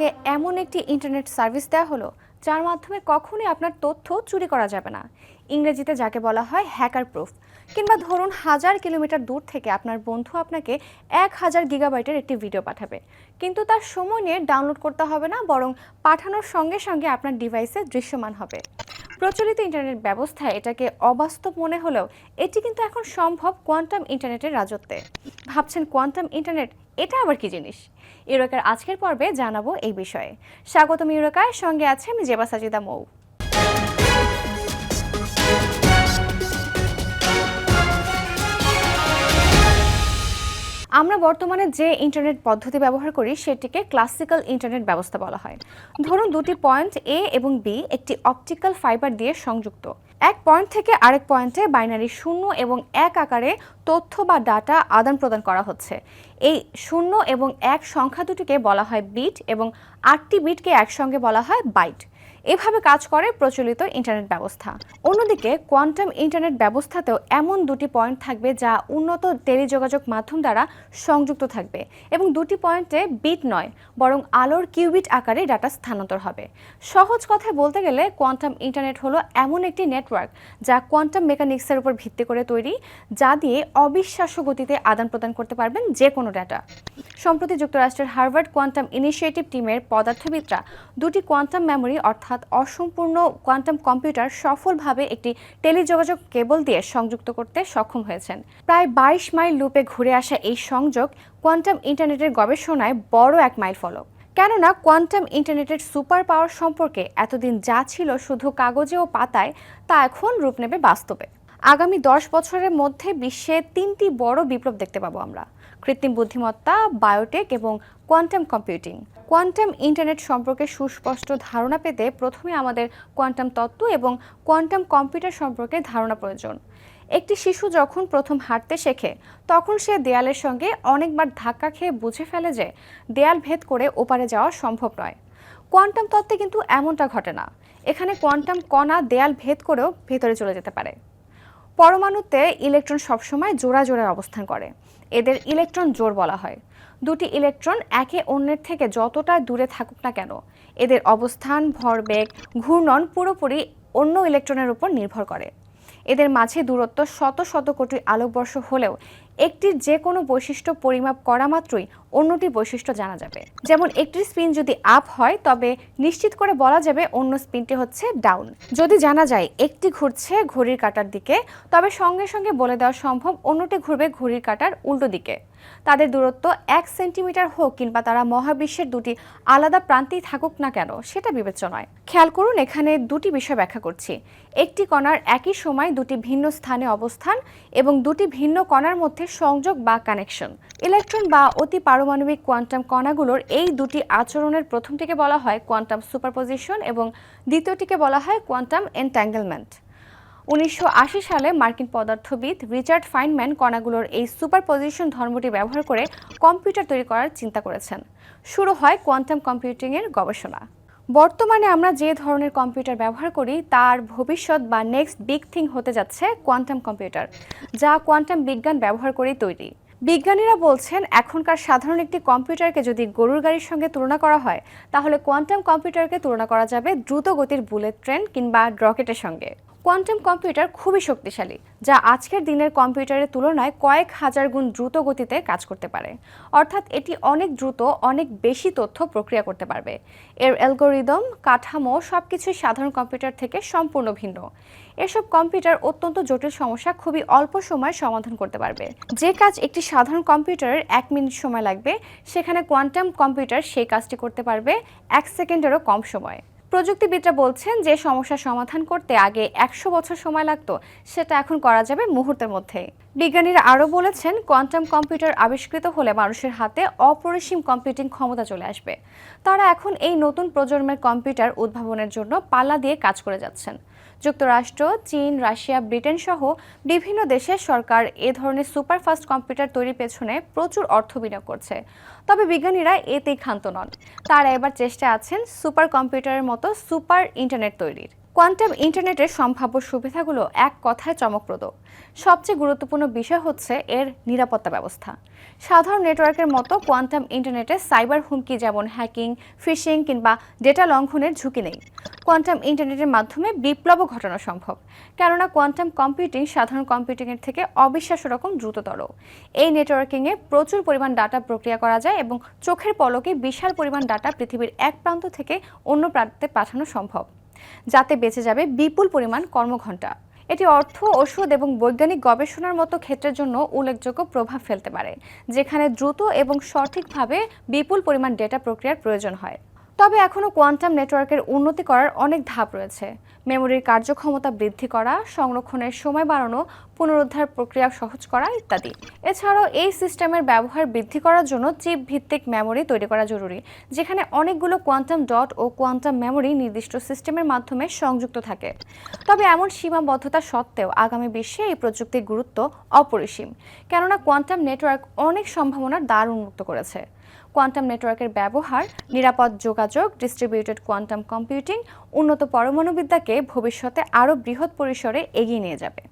আপনাকে এমন একটি ইন্টারনেট সার্ভিস দেওয়া হলো, যার মাধ্যমে কখনোই আপনার তথ্য চুরি করা যাবে না। ইংরেজিতে যাকে বলা হয় হ্যাকার প্রুফ কিংবা ধরুন হাজার কিলোমিটার দূর থেকে আপনার বন্ধু আপনাকে এক হাজার গিগাবাইটের একটি ভিডিও পাঠাবে। কিন্তু তার সময় নিয়ে ডাউনলোড করতে হবে না, বরং পাঠানোর সঙ্গে সঙ্গে আপনার ডিভাইসে দৃশ্যমান হবে। প্রচলিত ইন্টারনেট ব্যবস্থায় এটাকে অবাস্তব মনে হলেও এটি কিন্তু এখন সম্ভব কোয়ান্টাম ইন্টারনেটের রাজত্বে। ভাবছেন কোয়ান্টাম ইন্টারনেট এটা আবার কি জিনিস? ইউরোকার আজকের পর্বে জানাব এই বিষয়ে। স্বাগতম ইউরোকায়, সঙ্গে আছে আমি জেবা সাজিদা মৌ। আমরা বর্তমানে যে ইন্টারনেট পদ্ধতি ব্যবহার করি, সেটিকে ক্লাসিক্যাল ইন্টারনেট ব্যবস্থা বলা হয়। ধরুন দুটি পয়েন্ট এ এবং বি একটি অপটিক্যাল ফাইবার দিয়ে সংযুক্ত। এক পয়েন্ট থেকে আরেক পয়েন্টে বাইনারি শূন্য এবং এক আকারে তথ্য বা ডাটা আদান প্রদান করা হচ্ছে। এই শূন্য এবং এক সংখ্যা দুটিকে বলা হয় বিট এবং আটটি বিটকে একসঙ্গে বলা হয় বাইট এভাবে কাজ করে প্রচলিত ইন্টারনেট ব্যবস্থা। অন্যদিকে, কোয়ান্টাম ইন্টারনেট ব্যবস্থাতেও এমন দুটি পয়েন্ট থাকবে যা উন্নত টেলিযোগাযোগ মাধ্যম দ্বারা সংযুক্ত থাকবে এবং দুটি পয়েন্টে বিট নয়, বরং আলোর কিউবিট আকারে ডাটা স্থানান্তর হবে। সহজ কথায় বলতে গেলে, কোয়ান্টাম ইন্টারনেট হলো এমন একটি নেটওয়ার্ক যা কোয়ান্টাম মেকানিক্সের উপর ভিত্তি করে তৈরি, যা দিয়ে অবিশ্বাস্য গতিতে আদান প্রদান করতে পারবেন যে কোনো ডাটা। সম্প্রতি যুক্তরাষ্ট্রের হার্ভার্ড কোয়ান্টাম ইনিশিয়েটিভ টিমের পদার্থবিদরা দুটি কোয়ান্টাম মেমোরি অর্থাৎ অসম্পূর্ণ কোয়ান্টাম কম্পিউটার সফলভাবে একটি টেলিযোগাযোগ কেবল দিয়ে সংযুক্ত করতে সক্ষম হয়েছেন। প্রায় বাইশ মাইল লুপে ঘুরে আসা এই সংযোগ কোয়ান্টাম ইন্টারনেটের গবেষণায় বড় এক মাইল ফলক। কেননা কোয়ান্টাম ইন্টারনেটের সুপার পাওয়ার সম্পর্কে এতদিন যা ছিল শুধু কাগজে ও পাতায়, তা এখন রূপ নেবে বাস্তবে। আগামী দশ বছরের মধ্যে বিশ্বে তিনটি বড় বিপ্লব দেখতে পাবো আমরা। কৃত্রিম বুদ্ধিমত্তা বায়োটেক এবং কোয়ান্টাম কম্পিউটিং কোয়ান্টাম ইন্টারনেট সম্পর্কে সুস্পষ্ট ধারণা পেতে প্রথমে আমাদের কোয়ান্টাম তত্ত্ব এবং কোয়ান্টাম কম্পিউটার সম্পর্কে ধারণা প্রয়োজন। একটি শিশু যখন প্রথম হাঁটতে শেখে, তখন সে দেয়ালের সঙ্গে অনেকবার ধাক্কা খেয়ে বুঝে ফেলে যে দেয়াল ভেদ করে ওপারে যাওয়া সম্ভব নয়। কোয়ান্টাম তত্ত্বে কিন্তু এমনটা ঘটে না। এখানে কোয়ান্টাম কণা দেয়াল ভেদ করেও ভেতরে চলে যেতে পারে। পরমাণুতে ইলেকট্রন সবসময় জোড়া জোড়ায় অবস্থান করে। এদের ইলেকট্রন জোর বলা হয়। দুটি ইলেকট্রন একে অন্যের থেকে যতটা দূরে থাকুক না কেন, এদের অবস্থান, ভরবেগ, ঘূর্ণন পুরোপুরি অন্য ইলেকট্রনের উপর নির্ভর করে। এদের মাঝে দূরত্ব শত শত কোটি আলোকবর্ষ হলেও একটির যে কোনো বৈশিষ্ট্য পরিমাপ করা মাত্রই অন্যটির বৈশিষ্ট্য জানা যাবে। যেমন একটির স্পিন যদি আপ হয়, তবে নিশ্চিত করে বলা যাবে অন্য স্পিনটি হচ্ছে ডাউন। যদি জানা যায় একটি ঘুরছে ঘড়ির কাটার দিকে, তবে সঙ্গে সঙ্গে বলে দেওয়া সম্ভব অন্যটি ঘুরবে ঘড়ির কাটার উল্টো দিকে। তাদের দূরত্ব এক সেন্টিমিটার হোক কিংবা তারা মহাবিশ্বের দুটি আলাদা প্রান্তেই থাকুক না কেন, সেটা বিবেচ্য নয় খেয়াল করুন, এখানে দুটি বিষয় ব্যাখ্যা করছি। একটি কণার একই সময় দুটি ভিন্ন স্থানে অবস্থান এবং দুটি ভিন্ন কণার মধ্যে সংযোগ বা কানেকশন ইলেকট্রন বা অতি পারমাণবিক কোয়ান্টাম কণাগুলোর এই দুটি আচরণের প্রথমটিকে বলা হয় কোয়ান্টাম সুপারপোজিশন এবং দ্বিতীয়টিকে বলা হয় কোয়ান্টাম এন্ট্যাঙ্গেলমেন্ট উনিশশো সালে মার্কিন পদার্থবিদ রিচার্ড ফাইনম্যান কণাগুলোর এই সুপারপোজিশন ধর্মটি ব্যবহার করে কম্পিউটার তৈরি করার চিন্তা করেছেন। শুরু হয় কোয়ান্টাম কম্পিউটিংয়ের গবেষণা। বর্তমানে আমরা যে ধরনের কম্পিউটার ব্যবহার করি, তার ভবিষ্যৎ বা নেক্সট বিগ থিং হতে যাচ্ছে কোয়ান্টাম কম্পিউটার যা কোয়ান্টাম বিজ্ঞান ব্যবহার করেই তৈরি। বিজ্ঞানীরা বলছেন, এখনকার সাধারণ একটি কম্পিউটারকে যদি গরুর গাড়ির সঙ্গে তুলনা করা হয়, তাহলে কোয়ান্টাম কম্পিউটারকে তুলনা করা যাবে দ্রুত গতির বুলেট ট্রেন কিংবা রকেটের সঙ্গে। কোয়ান্টাম কম্পিউটার খুবই শক্তিশালী, যা আজকের দিনের কম্পিউটারের তুলনায় কয়েক হাজার গুণ দ্রুত গতিতে কাজ করতে পারে। অর্থাৎ এটি অনেক দ্রুত, অনেক বেশি তথ্য প্রক্রিয়া করতে পারবে। এর অ্যালগোরিদম, কাঠামো সবকিছুই সাধারণ কম্পিউটার থেকে সম্পূর্ণ ভিন্ন। এসব কম্পিউটার অত্যন্ত জটিল সমস্যা খুবই অল্প সময় সমাধান করতে পারবে। যে কাজ একটি সাধারণ কম্পিউটারের এক মিনিট সময় লাগবে, সেখানে কোয়ান্টাম কম্পিউটার সেই কাজটি করতে পারবে এক সেকেন্ডেরও কম সময়ে। প্রযুক্তিবিদরা বলছেন যে সমস্যা সমাধান করতে আগে একশো বছর সময় লাগত, সেটা এখন করা যাবে মুহূর্তের মধ্যে বিজ্ঞানীরা আরও বলেছেন, কোয়ান্টাম কম্পিউটার আবিষ্কৃত হলে মানুষের হাতে অপরিসীম কম্পিউটিং ক্ষমতা চলে আসবে। তারা এখন এই নতুন প্রজন্মের কম্পিউটার উদ্ভাবনের জন্য পাল্লা দিয়ে কাজ করে যাচ্ছেন। যুক্তরাষ্ট্র, চীন, রাশিয়া, ব্রিটেন সহ বিভিন্ন দেশের সরকার এ ধরনের সুপারফাস্ট কম্পিউটার তৈরির পেছনে প্রচুর অর্থ বিনিয়োগ করছে। তবে বিজ্ঞানীরা এতেই ক্ষান্ত নন। তারা এবার চেষ্টা আছেন সুপার কম্পিউটারের মতো সুপার ইন্টারনেট তৈরির। কোয়ান্টাম ইন্টারনেটের সম্ভাব্য সুবিধাগুলো এক কথায় চমকপ্রদ। সবচেয়ে গুরুত্বপূর্ণ বিষয় হচ্ছে এর নিরাপত্তা ব্যবস্থা। সাধারণ নেটওয়ার্কের মতো কোয়ান্টাম ইন্টারনেটে সাইবার হুমকি যেমন হ্যাকিং, ফিশিং কিংবা ডেটা লঙ্ঘনের ঝুঁকি নেই। কোয়ান্টাম ইন্টারনেটের মাধ্যমে বিপ্লবও ঘটানো সম্ভব, কেননা কোয়ান্টাম কম্পিউটিং সাধারণ কম্পিউটিংয়ের থেকে অবিশ্বাস্য রকম দ্রুততর। এই নেটওয়ার্কিংয়ে প্রচুর পরিমাণ ডাটা প্রক্রিয়া করা যায় এবং চোখের পলকে বিশাল পরিমাণ ডাটা পৃথিবীর এক প্রান্ত থেকে অন্য প্রান্তে পাঠানো সম্ভব। যাতে বেঁচে যাবে বিপুল পরিমাণ কর্মঘণ্টা। এটি অর্থ ওষুধ এবং বৈজ্ঞানিক গবেষণার মতো ক্ষেত্রের জন্য উল্লেখযোগ্য প্রভাব ফেলতে পারে, যেখানে দ্রুত এবং সঠিকভাবে বিপুল পরিমাণ ডেটা প্রক্রিয়ার প্রয়োজন হয়। তবে এখনও কোয়ান্টাম নেটওয়ার্কের উন্নতি করার অনেক ধাপ রয়েছে। মেমোরির কার্যক্ষমতা বৃদ্ধি করা, সংরক্ষণের সময় বাড়ানো, পুনরুদ্ধার প্রক্রিয়া সহজ করা ইত্যাদি। এছাড়াও এই সিস্টেমের ব্যবহার বৃদ্ধি করার জন্য চিপ ভিত্তিক মেমোরি তৈরি করা জরুরি, যেখানে অনেকগুলো কোয়ান্টাম ডট ও কোয়ান্টাম মেমোরি নির্দিষ্ট সিস্টেমের মাধ্যমে সংযুক্ত থাকে। তবে এমন সীমাবদ্ধতা সত্ত্বেও আগামী বিশ্বে এই প্রযুক্তির গুরুত্ব অপরিসীম, কেননা কোয়ান্টাম নেটওয়ার্ক অনেক সম্ভাবনার দ্বার উন্মুক্ত করেছে। কোয়ান্টাম নেটওয়ার্কের ব্যবহার, নিরাপদ যোগাযোগ ডিস্ট্রিবিউটেড কোয়ান্টাম কম্পিউটিং উন্নত পরমাণুবিদ্যাকে ভবিষ্যতে আরও বৃহৎ পরিসরে এগিয়ে নিয়ে যাবে।